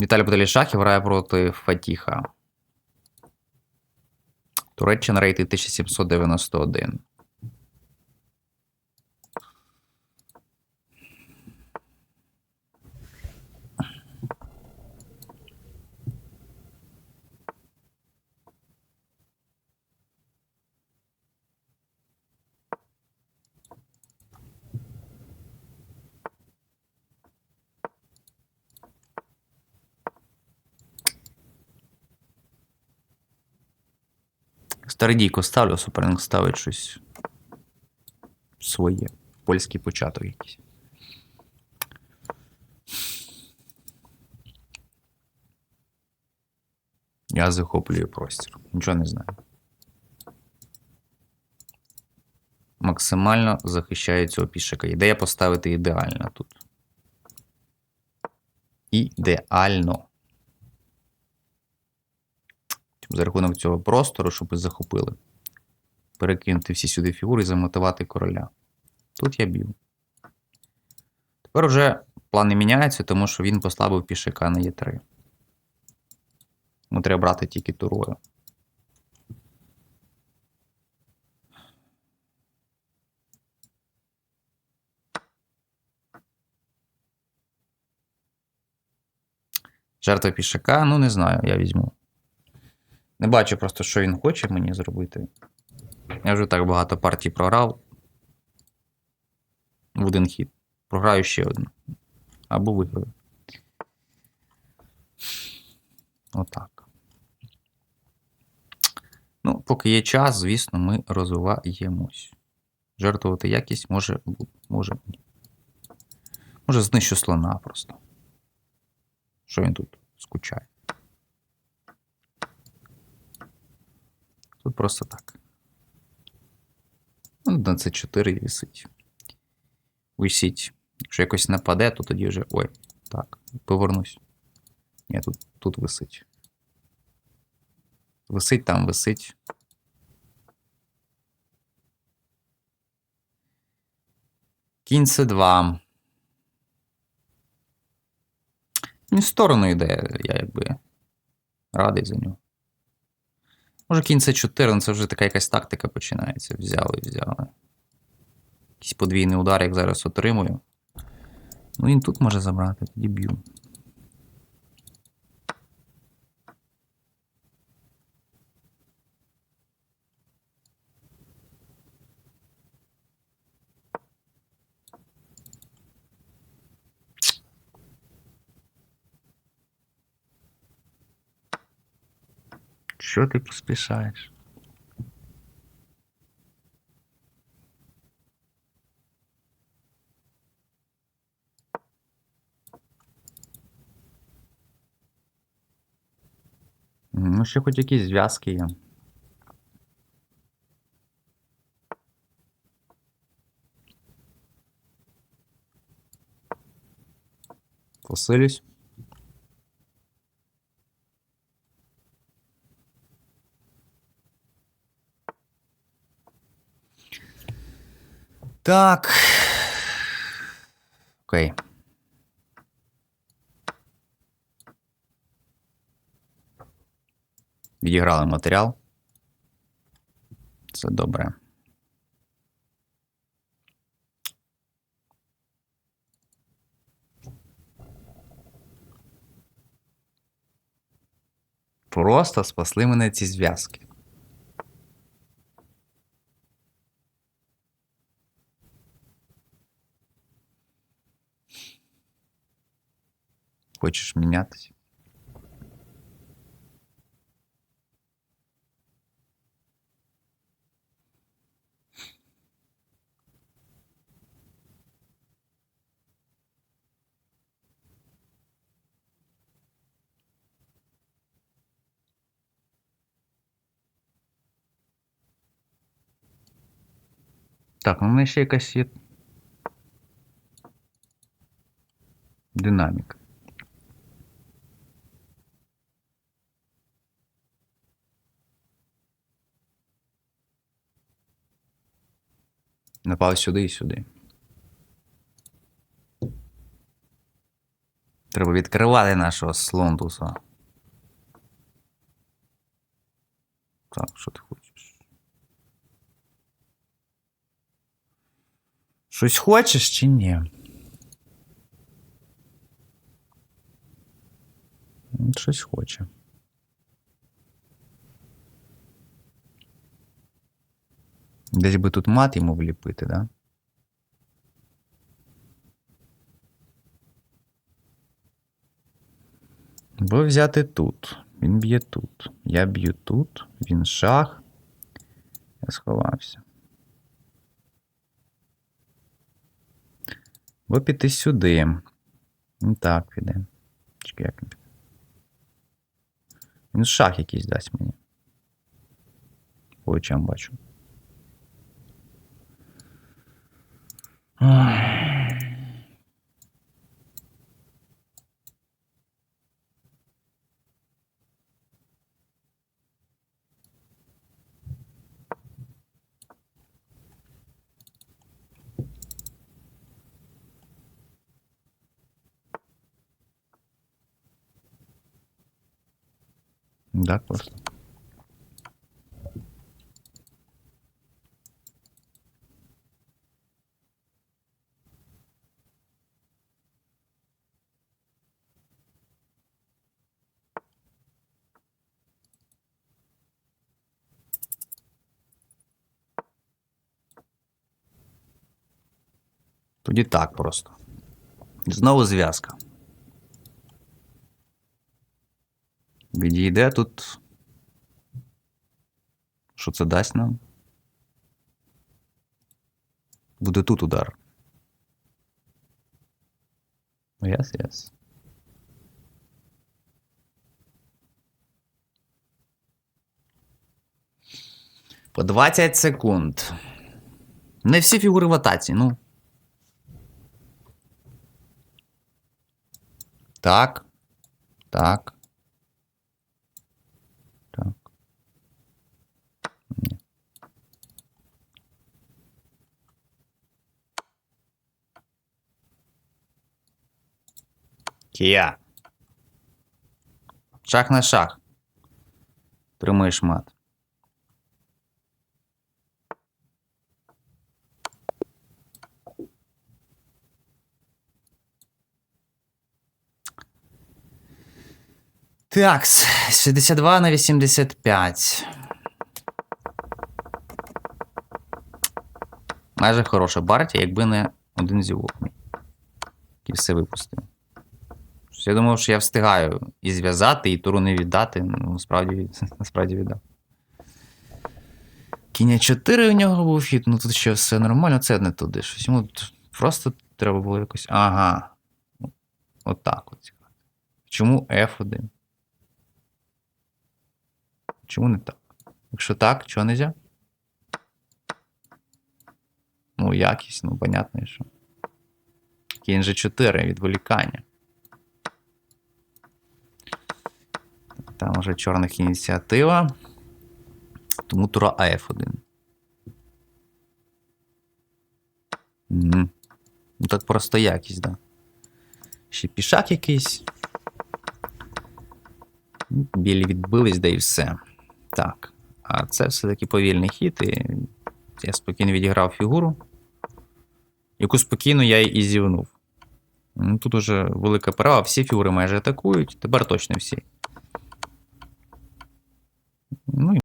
Віталій Поталішах грає проти Фатіха. Туреччина рейтинг 1791. Стародійко ставлю, суперник ставить щось своє. Польський початок якийсь. Я захоплюю простір. Нічого не знаю. Максимально захищаю цього пішака. Ідея поставити ідеально тут. Ідеально. За рахунок цього простору, щоб захопили. Перекинути всі сюди фігури і замотивати короля. Тут я б'ю. Тепер вже плани міняються, тому що він послабив пішака на Е3. Йому треба брати тільки турою. Жертва пішака, ну не знаю, я візьму. Не бачу просто, що він хоче мені зробити. Я вже так багато партій програв. В один хід. Програю ще одну. Або виграю. Отак. Ну, поки є час, звісно, ми розвиваємось. Жертвувати якість може. Може. ні. Може, знищу слона просто. Що він тут скучає? Тут просто так. Ну, на це 4 висить. Висіть. Якщо якось нападе, то тоді вже. Ой, так, повернусь. Ні, тут, тут висить. Висить там, висить. Кінь це 2. Він в сторону йде, я якби радий за нього. Може, кінь це 4, але це вже така якась тактика починається. Взяли, взяли. Якийсь подвійний удар, як зараз отримую. Ну, він тут може забрати, тоді б'ю. Що ти поспішаєш? Ну, ще хоч якісь зв'язки є. Посилюсь. Так. Окей. Відіграли матеріал. Це добре. Просто спасли мене ці зв'язки. Хочеш мінятися? Так, ну в мене ще якась є динаміка. Напав сюди і сюди. Треба відкривати нашого слондуса. Так, що ти хочеш? Щось хочеш чи ні? Щось хоче. Десь би тут мат йому вліпити, да? Бо взяти тут. Він б'є тут. Я б'ю тут. Він шах. Я сховався. Бо піти сюди. Ну так, піде. Чекай, як він піде. Він шах якийсь дасть мені. По очам бачу. Да, класно. Тоді так просто. Знову зв'язка. Відійде тут. Що це дасть нам? Буде тут удар. Yes, yes. По 20 секунд. Не всі фігури в атаці, ну. Так. Так. Так. Ні. Кія. Шах на шах. Тримаєш мат. Так, 62 на 85. Майже хороша партія, якби не один зівок який все випустив. Я думав, що я встигаю і зв'язати, і туру не віддати. Ну, насправді, насправді віддав. Кіння 4 у нього був хід, ну тут ще все нормально, це не туди. Щось йому просто треба було якось. Ага. Отак от. Чому F1? Чому не так? Якщо так, чого не можна? Ну, якість, ну, понятно, що. Кінь же 4 відволікання. Там вже чорних ініціатива. Тому тура АФ1. Угу. Ну так просто якість, да. Ще пішак якийсь. Білі відбились, да і все. Так. А це все-таки повільний хід, і я спокійно відіграв фігуру, яку спокійно я і зівнув. Ну, Тут уже велика перевага, всі фігури майже атакують, тепер точно всі. Ну,